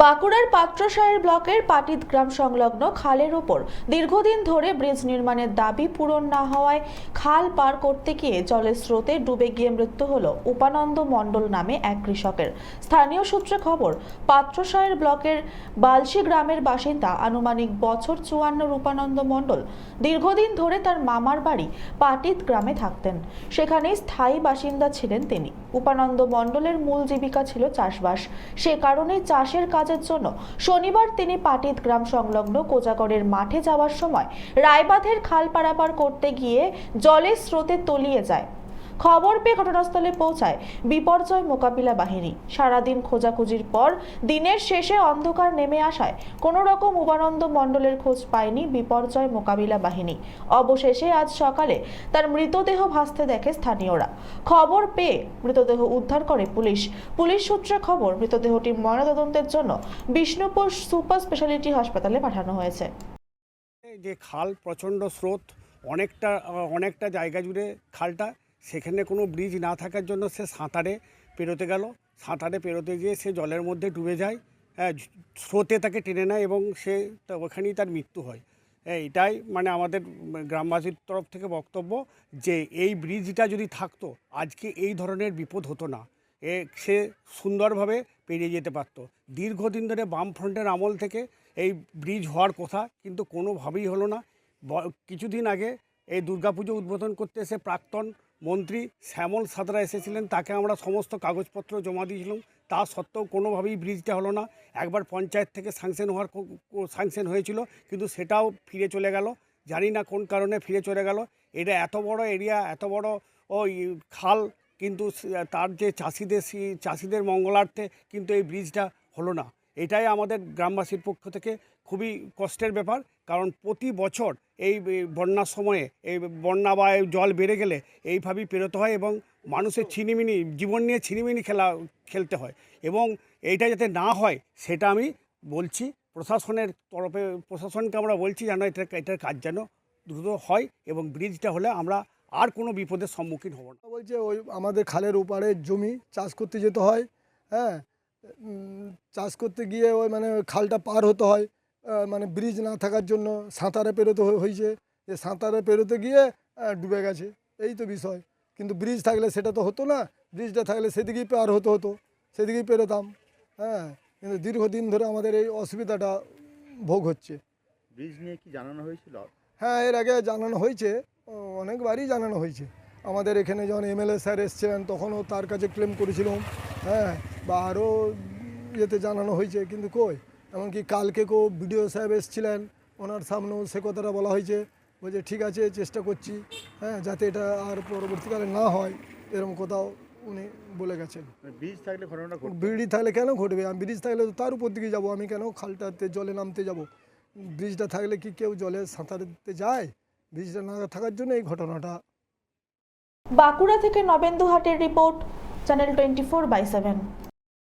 বাঁকুড়ার পাত্রসায়ের ব্লকের পাটিত গ্রাম সংলগ্ন খালের ওপর দীর্ঘদিন ধরে ব্রিজ নির্মাণের দাবি পূরণ না হওয়ায় খাল পার করতে গিয়ে জলের স্রোতে ডুবে গিয়ে মৃত্যু হল উপানন্দ মণ্ডল নামে এক কৃষকের। স্থানীয় সূত্রে খবর পাত্রসায়ের ব্লকের বালসি গ্রামের বাসিন্দা আনুমানিক বছর চুয়ান্নর উপানন্দ মণ্ডল দীর্ঘদিন ধরে তার মামার বাড়ি পাটিত গ্রামে থাকতেন। সেখানেই স্থায়ী বাসিন্দা ছিলেন তিনি। উপানন্দ মণ্ডলের মূল জীবিকা ছিল চাষবাস। সে কারণে চাষের কাজের জন্য শনিবার তিনি পাটিত গ্রাম সংলগ্ন কোজাগড়ের মাঠে যাওয়ার সময় রায়বাঁধের খাল পারাপার করতে গিয়ে জলের স্রোতে তলিয়ে যায়। খবর পেয়ে ঘটনাস্থলে পৌঁছায় বিপর্যয় মোকাবিলা বাহিনী। সারাদিন খোঁজাখুঁজির পর দিনের শেষে অন্ধকার নেমে আসায় কোনো রকম উপানন্দ মণ্ডলের খোঁজ পায়নি বিপর্যয় মোকাবিলা বাহিনী। অবশেষে আজ সকালে তার মৃতদেহ ভাসতে দেখে স্থানীয়রা। খবর পেয়ে মৃতদেহ উদ্ধার করে পুলিশ। পুলিশ সূত্রে খবর, মৃতদেহটি ময়নাতদন্তের জন্য বিষ্ণুপুর সুপার স্পেশালিটি হাসপাতালে পাঠানো হয়েছে। যে খাল প্রচণ্ড স্রোত, অনেকটা অনেকটা জায়গা জুড়ে খালটা সেখানে কোনো ব্রিজ না থাকার জন্য সে সাঁতারে পেরোতে গেল। সাঁতারে পেরোতে গিয়ে সে জলের মধ্যে ডুবে যায়। হ্যাঁ স্রোতে তাকে টেনে নেয় এবং সে ওখানেই তার মৃত্যু হয়। হ্যাঁ, এটাই মানে আমাদের গ্রামবাসীর তরফ থেকে বক্তব্য যে এই ব্রিজটা যদি থাকতো আজকে এই ধরনের বিপদ হতো না। এ সে সুন্দরভাবে পেরিয়ে যেতে পারত। দীর্ঘদিন ধরে বামফ্রন্টের আমল থেকে এই ব্রিজ হওয়ার কথা কিন্তু কোনোভাবেই হলো না। কিছুদিন আগে এই দুর্গাপুজো উদ্বোধন করতে এসে প্রাক্তন মন্ত্রী শ্যামল সাদরা এসেছিলেন, তাকে আমরা সমস্ত কাগজপত্র জমা দিয়েছিলাম। তা সত্ত্বেও কোনোভাবেই ব্রিজটা হলো না। একবার পঞ্চায়েত থেকে স্যাংশন হওয়ার স্যাংশন হয়েছিল, কিন্তু সেটাও ফিরে চলে গেল। জানি না কোন কারণে ফিরে চলে গেল। এটা এত বড় এরিয়া এত বড় ওই খাল, কিন্তু তার যে চাষিদের চাষিদের মঙ্গলার্থে কিন্তু এই ব্রিজটা হলো না। এটাই আমাদের গ্রামবাসীর পক্ষ থেকে খুবই কষ্টের ব্যাপার, কারণ প্রতি বছর এই বন্যার সময়ে, এই বন্যা বা জল বেড়ে গেলে এইভাবেই পেরোতে হয় এবং মানুষের ছিনিমিনি, জীবন নিয়ে ছিনিমিনি খেলা, খেলতে হয় এবং এইটা যাতে না হয় সেটা আমি বলছি। প্রশাসনের তরফে, প্রশাসনকে আমরা বলছি যেন এটা এটার কাজ যেন দ্রুত হয় এবং ব্রিজটা হলে আমরা আর কোনো বিপদের সম্মুখীন হব না। বলছে ওই আমাদের খালের ওপারে জমি চাষ করতে যেতে হয় হ্যাঁ? চাষ করতে গিয়ে ওই মানে খালটা পার হতে হয়। মানে ব্রিজ না থাকার জন্য সাঁতারে পেরোতে হয়েছে যে সাঁতারে পেরোতে গিয়ে ডুবে গেছে। এই তো বিষয়। কিন্তু ব্রিজ থাকলে সেটা তো হতো না। ব্রিজটা থাকলে সেদিকেই পার হতে হতো। সেদিকেই পেরোতাম। হ্যাঁ কিন্তু দীর্ঘদিন ধরে আমাদের এই অসুবিধাটা ভোগ হচ্ছে। ব্রিজ নিয়ে কি জানানো হয়েছিল? হ্যাঁ এর আগে জানানো হয়েছে। অনেকবারই জানানো হয়েছে। আমাদের এখানে যখন এমএলএ স্যার এসছিলেন তখনও তার কাছে ক্লেম করেছিলাম। হ্যাঁ বা আরও ইয়েতে জানানো হয়েছে। কিন্তু কই? এমনকি কালকে কেউ বিডিও সাহেব এসছিলেন ওনার সামনেও সে কথাটা বলা হয়েছে বলছে ঠিক আছে চেষ্টা করছি হ্যাঁ যাতে এটা আর পরবর্তীকালে না হয় এরকম কোথাও উনি বলে গেছেন। ব্রিজ থাকলে ঘটনাটা ব্রিজ থাকলে কেন ঘটবে? আমি ব্রিজ থাকলে তো তার উপর দিকে যাব আমি কেন খালটাতে জলে নামতে যাব? ব্রিজটা থাকলে কি কেউ জলে সাঁতারতে যায়? ব্রিজটা না থাকার জন্য এই ঘটনাটা। বাঁকুড়া থেকে নবেন্দু হাটের report channel twenty four by seven.